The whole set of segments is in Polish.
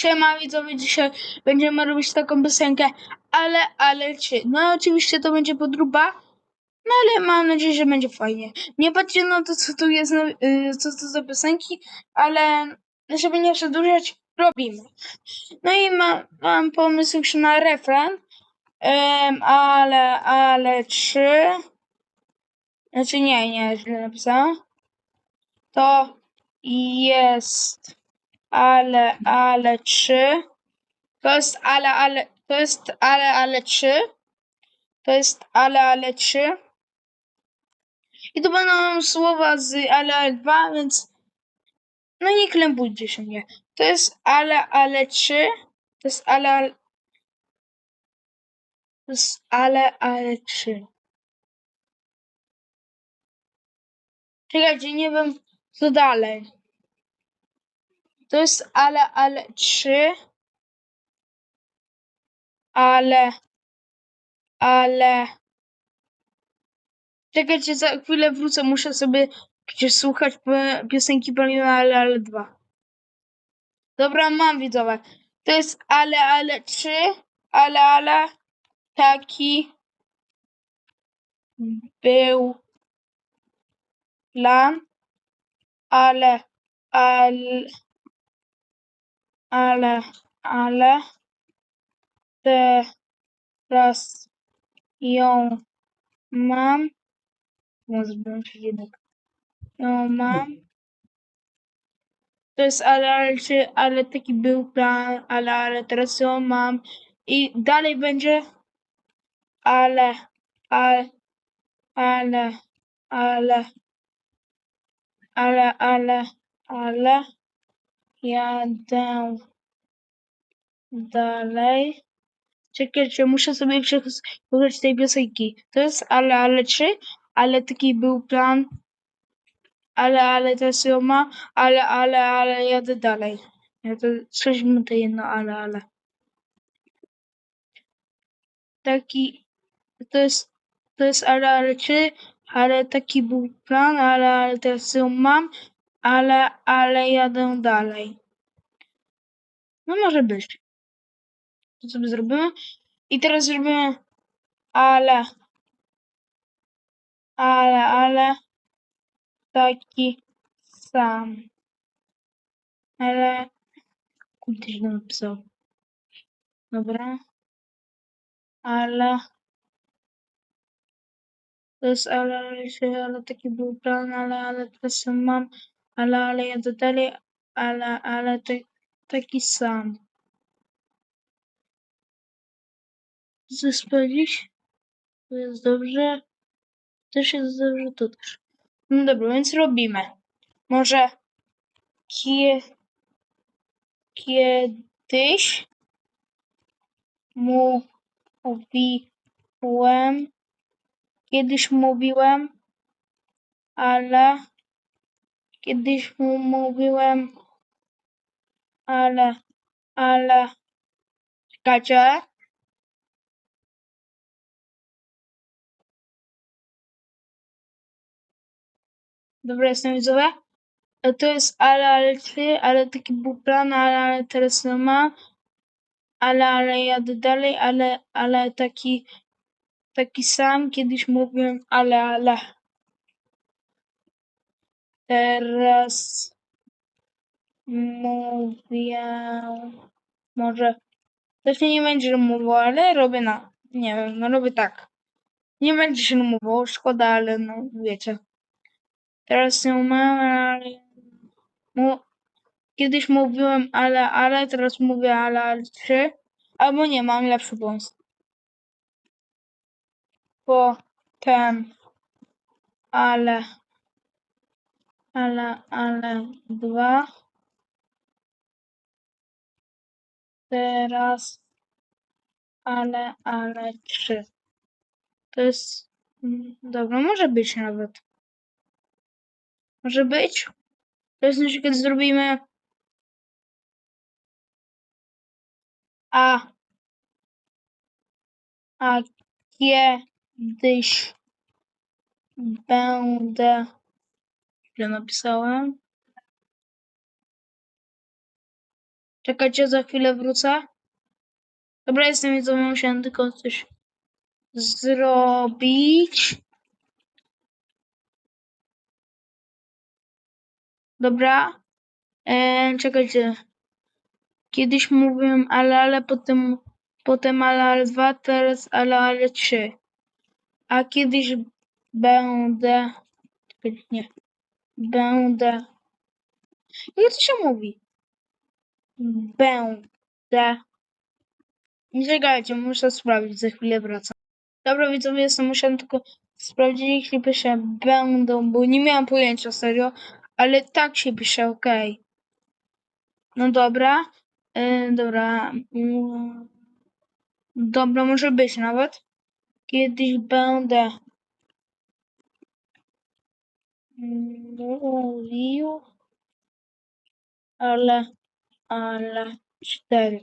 Siema widzowie, dzisiaj będziemy robić taką piosenkę, ale, ale czy. No oczywiście to będzie podróba, no ale mam nadzieję, że będzie fajnie. Nie patrzcie na to, co tu jest, yy, co to za piosenki, ale żeby nie przedłużać, robimy. No i ma, mam pomysł już na refren, Ym, ale, ale czy... Znaczy nie, nie, źle napisałam. To jest ale, ale czy. To jest ale, ale, to jest ale, ale czy. To jest ale, ale czy. I to będą słowa z ale, ale dwa, więc no nie klębujcie się mnie. To jest ale, ale czy. To jest ale, ale, to jest ale, ale czy. Czekajcie, nie wiem co dalej. To jest ale, ale czy. Ale, ale. Czekajcie, za chwilę wrócę, muszę sobie gdzieś słuchać pi- piosenki Palina Ale Ale 2. Dobra, mam widzowie. To jest Ale Ale 3, Ale Ale taki był plan, ale, ale, ale, ale teraz ją mam. Bym się jednak. Ją mam. To jest ale, ale, ale taki był plan, ale, ale teraz ją mam. I dalej będzie ale, ale, ale, ale, ale, ale, ale, jadę dalej. Czekajcie, muszę sobie przesłuchać tej piosenki. To jest ale, ale czy, ale taki był plan, ale, ale teraz ją ma, ale, ale, ale jadę dalej. Ja to coś mu to jedno, ale, ale. Taki, to jest, to jest ale, ale czy, ale taki był plan, ale, ale teraz ją mam, ale, ale jadę dalej. No może być. To sobie zrobimy. I teraz zrobimy ale, ale, ale taki sam. Ale kurde źle napisał. Dobra. Ale to jest ale, ale, ale taki był plan, ale, ale teraz mam, ale, ale jadę dalej, ale, ale to, taki sam. Sprawdzić? To jest dobrze. Też jest dobrze, to też. No dobra, więc robimy. Może kie, kiedyś mówiłem, kiedyś mówiłem, ale kiedyś mu mówiłem, ale, ale, czekajcie. Dobra, jestem widzowie. To jest ale, ale ty, ale taki był plan, ale, ale teraz nie ma. Ale, ale jadę dalej, ale, ale taki, taki sam. Kiedyś mówiłem, ale, ale. Teraz mówię, może, to nie będzie mówił, ale robię na, nie wiem, no robię tak. Nie będzie się mówiło, szkoda, ale no wiecie. Teraz ją mam, ale kiedyś mówiłem ale, ale, teraz mówię ale, ale trzy. Albo nie, mam lepszy pomysł. Potem ale, ale, ale dwa. Teraz ale, ale trzy. To jest, mm, dobra, może być nawet. Może być. To jest przykład zrobimy a a kiedyś będę źle napisałem Czekajcie, za chwilę wrócę. Dobra, jestem widzą, musiałem tylko coś zrobić. Dobra. E, czekajcie. Kiedyś mówiłem ale, ale, potem, potem ale, ale 2, teraz ale, ale 3. A kiedyś będę... Czekajcie, nie. Będę... Jak to się mówi? Będę... Nie czekajcie, muszę sprawdzić, za chwilę wracam. Dobra widzowie, jestem, musiałem tylko sprawdzić, jak się pisze będą, bo nie miałam pojęcia serio, ale tak się pisze, okej. No dobra, yy, dobra, mm, dobra, może być nawet. Kiedyś będę mówił, ale, ale cztery.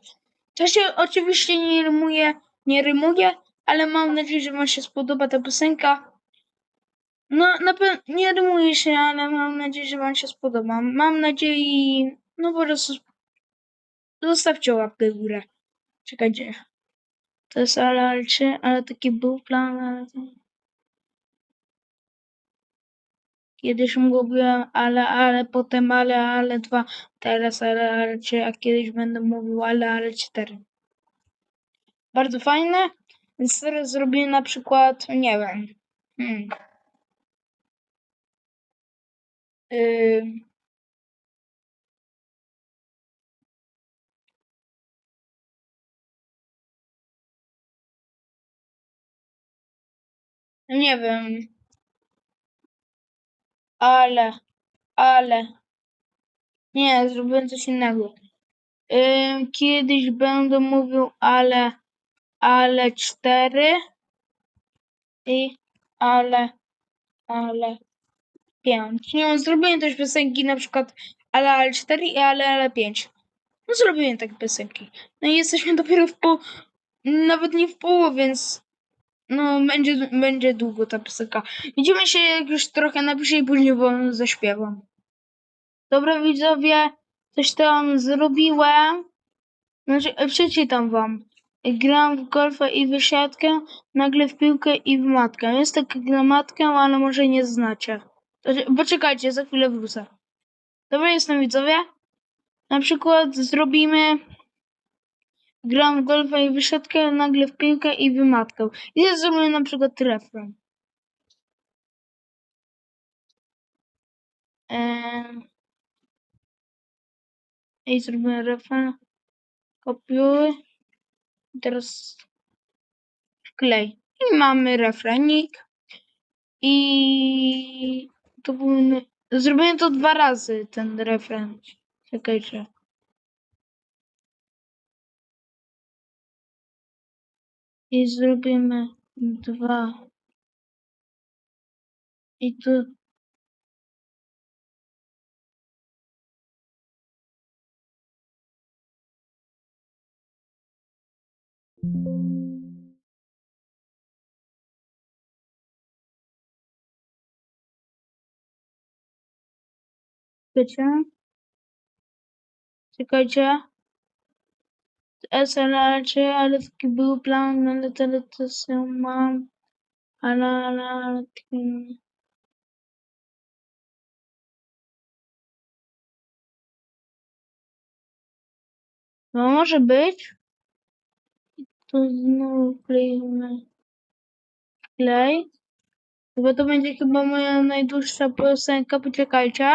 To się oczywiście nie rymuje, nie rymuje, ale mam nadzieję, że wam się spodoba ta piosenka. No, na pewno nie rymuje się, ale mam nadzieję, że wam się spodoba. Mam nadzieję, no po prostu zostawcie łapkę w górę. Czekajcie. To jest ale, ale, ale taki był plan, ale... Kiedyś mówiłem ale, ale, potem ale, ale dwa, teraz ale, ale trzy, a kiedyś będę mówił ale, ale cztery. Bardzo fajne. Więc teraz zrobię na przykład, nie wiem. Hmm. Yy, nie wiem. Ale, ale. Nie, zrobiłem coś innego. Kiedyś będę mówił ale, ale cztery i ale, ale pięć. Nie wiem, zrobiłem też piosenki na przykład ale, ale cztery i ale, ale pięć. No zrobiłem takie piosenki. No i jesteśmy dopiero w pół, nawet nie w połowie, więc no będzie, będzie długo ta piosenka. Widzimy się już trochę napiszę i później wam zaśpiewam. Dobra widzowie, coś tam zrobiłem. Znaczy, przeczytam wam. Gram w golfa i w siatkę, nagle w piłkę i w matkę. Jest taka gramatka, ale może nie znacie. Znaczy, Poczekajcie, za chwilę wrócę. Dobra, jestem widzowie. Na przykład zrobimy gram w golfa i w siatkę, nagle w piłkę i w matkę. I ja zrobię na przykład refren. Eee... I zrobimy refren. Kopiuj. I teraz wklej. I mamy refrenik. I to powinno... Zrobiłem to dwa razy, ten refren. Czekajcie. I zrobimy dwa. I tu... Wiecie? Czekajcie. SLR, ale taki był plan, ale teraz to się mam. Ale, ale, ale. No może być. To znowu klejmy. Klej. Bo to będzie chyba moja najdłuższa piosenka, poczekajcie.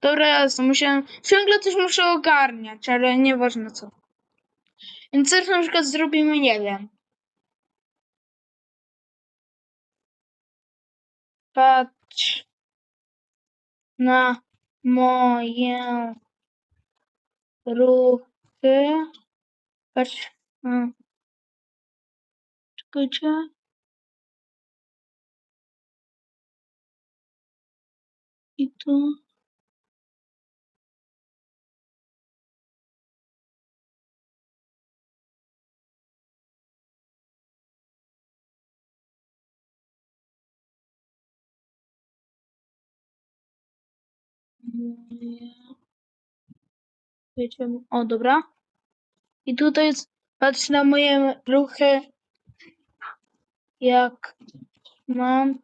Dobra, jasno, musiałem... Ciągle coś muszę ogarniać, ale nieważne co. Więc też na przykład zrobimy, nie wiem. Patrz na moje ruchy. Patrz. Czekajcie. I tu. O, dobra. I tutaj jest, patrz na moje ruchy, jak mam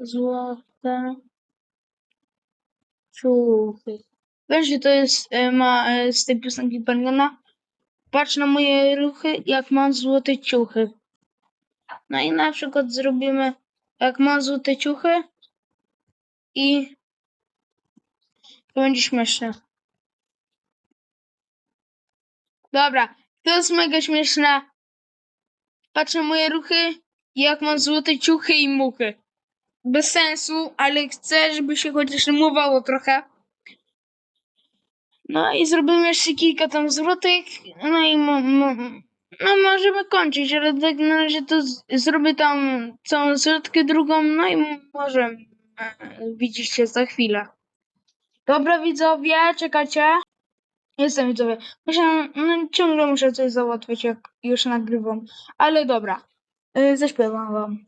złote ciuchy. Wiesz, że to jest e, ma, e, z tej piosenki Bergana? Patrz na moje ruchy, jak mam złote ciuchy. No i na przykład zrobimy, jak mam złote ciuchy i to będzie śmieszne. Dobra, to jest mega śmieszne. Patrz na moje ruchy, jak mam złote ciuchy i muchy. Bez sensu, ale chcę, żeby się chociaż rymowało trochę. No i zrobimy jeszcze kilka tam zwrotek. No i no możemy kończyć, ale tak na razie to zrobię tam całą zwrotkę drugą, no i możemy widzieć się za chwilę. Dobra widzowie, czekacie? Jestem widzowie. Myślałem, no, ciągle muszę coś załatwić, jak już nagrywam. Ale dobra, yy, zaśpiewam wam.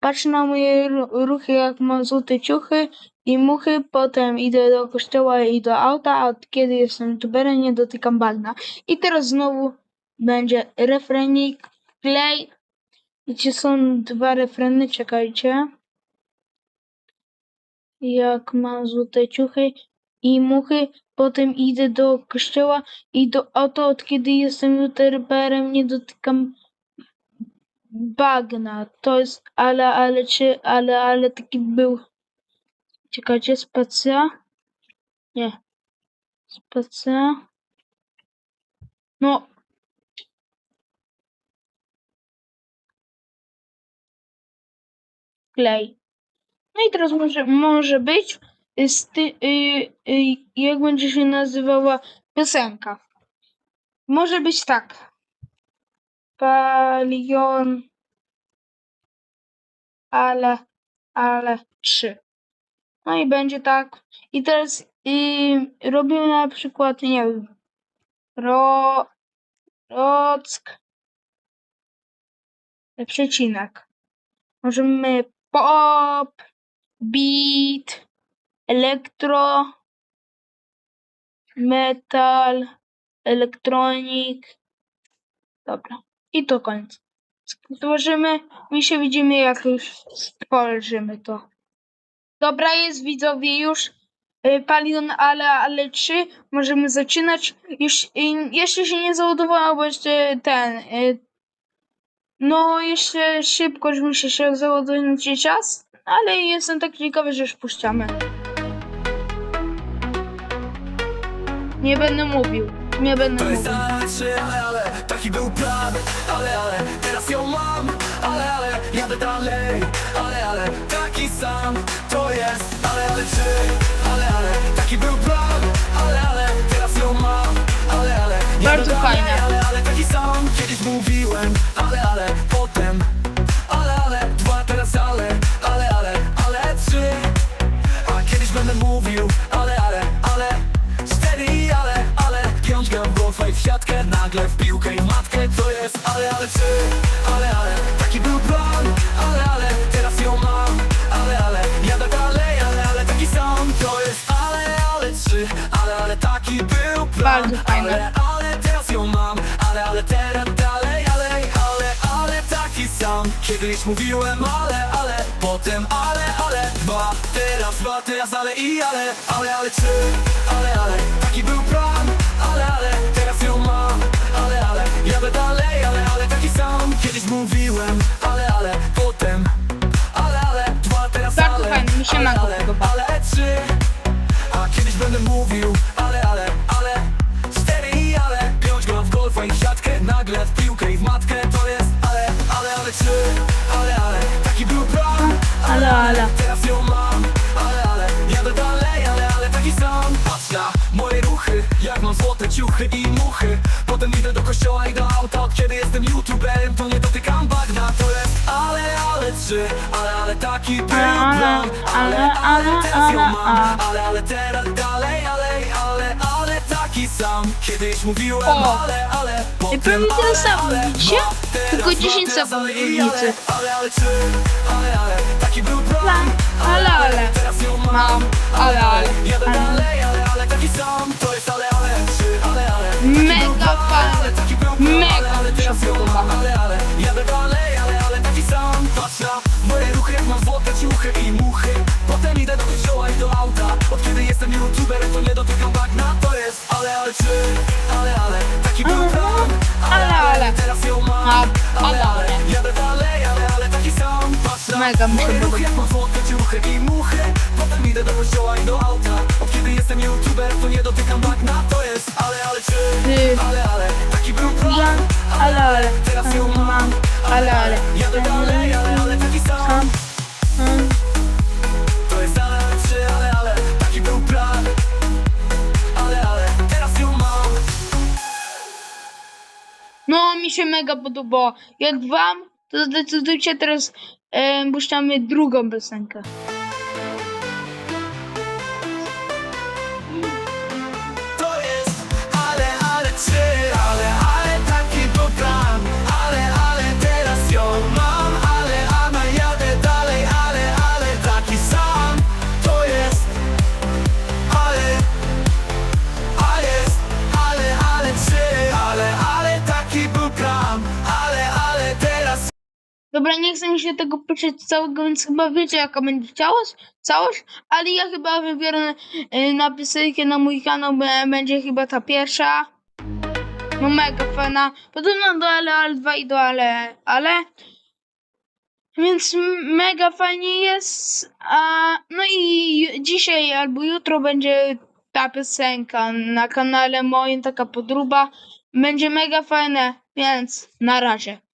Patrz na moje ru- ruchy, jak mam złote ciuchy i muchy. Potem idę do kościoła i do auta, a od kiedy jestem youtuberem, nie dotykam bagna. I teraz znowu będzie refrenik, play. Gdzie są dwa refreny, czekajcie. Jak mam złote ciuchy i muchy, potem idę do kościoła i do auta, od kiedy jestem youtuberem, nie dotykam bagna. To jest ale, ale, czy, ale, ale taki był. Czekajcie, spacja? Nie. Spacja. No. Klej. No i teraz może, może być, y, y, jak będzie się nazywała piosenka. Może być tak. Palion, ale, ale trzy. No i będzie tak. I teraz y, robimy na przykład, nie wiem, ro, rock, przecinek. Możemy pop, beat, elektro, metal, elektronik. Dobra. I to koniec. Stworzymy i się widzimy, jak już stworzymy to. Dobra, jest widzowie już. y, Palion, ale, ale 3. Możemy zaczynać. Już, y, jeszcze się nie załadowało, bo jeszcze ten. y, No, jeszcze szybko, już musi się załadować czas. Ale jestem tak ciekawy, że już puszczamy. Nie będę mówił. Nie będę mówił. trzy, ale, ale, taki był plan. Ale, ale, teraz ją mam. Ale, ale, jadę dalej. Ale, ale, taki sam to jest. Ale, ale, czy, ale, ale, taki był plan Bardzo fajne. Ale, ale Teraz ją mam Ale, ale Teraz dalej Ale, ale Ale taki sam. Kiedyś mówiłem ale, ale Potem ale, ale. Dwa, teraz dwa, teraz ale i ale. Ale, ale trzy Ale, ale. Taki był plan Ale, ale Teraz ją mam. Ale, ale Jadę dalej Ale, ale taki sam. Kiedyś mówiłem Ale, ale Potem Ale, ale. Dwa, teraz Bardzo ale fajne, mi się ale, ale, ale trzy. A kiedyś będę mówił ale trzy Ale, ale taki był Ale, plan ale, ale, Teraz ją ale, mam ale. ale, ale teraz dalej, ale, ale, ale taki sam Kiedyś mówiłem, O. ale, ale I potem, prawie tyle ale, samo, ale, widzicie? bo teraz, Tylko bo 10 teraz, sekund ale i różnicy. Ale, ale, ale, czy, ale, ale, taki był plan ale, ale. Teraz ją mam, Mam, ale, ale, Jadę ale. dalej, ale, ale taki sam To jest ale, ale Mega fajny. Ale plan, Mega ale, ale mi się teraz ją podoba. mam Ale, ale, jadę dalej, ale, ale na moje ruchy, jak mam złote ciuchy i muchy. Potem idę do kościoła i do auta. Od kiedy jestem youtuberem, to nie dotykam bagna. To jest ale, ale czy, ale, ale. Taki był plan, ale, Ale, ale. ale. Teraz ją mam, ale, ale, Mega mi się podoba. jak mam złote ciuchy i muchy. Potem idę do kościoła i do auta. Od kiedy jestem youtuberem, to nie dotykam bagna. To jest ale, ale czy, Ty. ale, ale. Taki był plan, Ale, ale. Teraz ją mam, Ale, ale. Jadę dalej, ale, ale taki sam. Mm. To jest ale, ale, ale, ale. Taki był plan. Ale, ale, teraz ją mam. No, mi się mega podoba. Jak wam, to zdecydujcie teraz, puszczamy drugą piosenkę. Dobra, nie chcę mi się tego puszczać całego, więc chyba wiecie jaka będzie całość, całość ale ja chyba wybieram e, na piosenkę na mój kanał, będzie chyba ta pierwsza. No mega fajna. Podobno do Ale, Ale 2 i do Ale, Ale. Więc mega fajnie jest. A, no i dzisiaj albo jutro będzie ta piosenka na kanale moim, taka podróba. Będzie mega fajne, więc na razie.